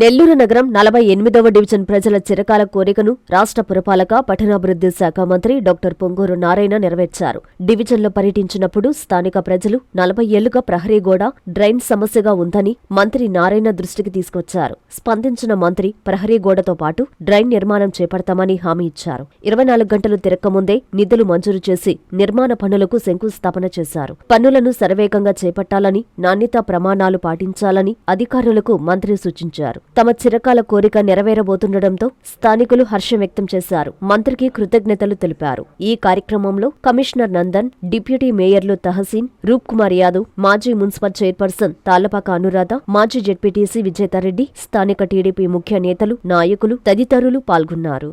నెల్లూరు నగరం నలభై ఎనిమిదవ డివిజన్ ప్రజల చిరకాల కోరికను రాష్ట్ర పురపాలక పట్టణాభివృద్ధి శాఖ మంత్రి డాక్టర్ పొంగూరు నారాయణ నెరవేర్చారు. డివిజన్లో పర్యటించినప్పుడు స్థానిక ప్రజలు నలభై ఏళ్ళుగా ప్రహరీ గోడ డ్రైన్ సమస్యగా ఉందని మంత్రి నారాయణ దృష్టికి తీసుకొచ్చారు. స్పందించిన మంత్రి ప్రహరీ గోడతో పాటు డ్రైన్ నిర్మాణం చేపడతామని హామీ ఇచ్చారు. ఇరవై నాలుగు గంటలు తిరక్కముందే నిధులు మంజూరు చేసి నిర్మాణ పనులకు శంకుస్థాపన చేశారు. పనులను శరవేగంగా చేపట్టాలని నాణ్యతా ప్రమాణాలు పాటించాలని అధికారులకు మంత్రి సూచించారు. తమ చిరకాల కోరిక నెరవేరబోతుండటంతో స్థానికులు హర్షం వ్యక్తం చేశారు. మంత్రికి కృతజ్ఞతలు తెలిపారు. ఈ కార్యక్రమంలో కమిషనర్ నందన్ డిప్యూటీ మేయర్లు తహసీన్ రూప్ కుమార్ యాదవ్ మాజీ మున్సిపల్ చైర్పర్సన్ తాళ్ళపాక అనురాధ మాజీ జెడ్పీటీసీ విజేతారెడ్డి స్థానిక టీడీపీ ముఖ్య నేతలు నాయకులు తదితరులు పాల్గొన్నారు.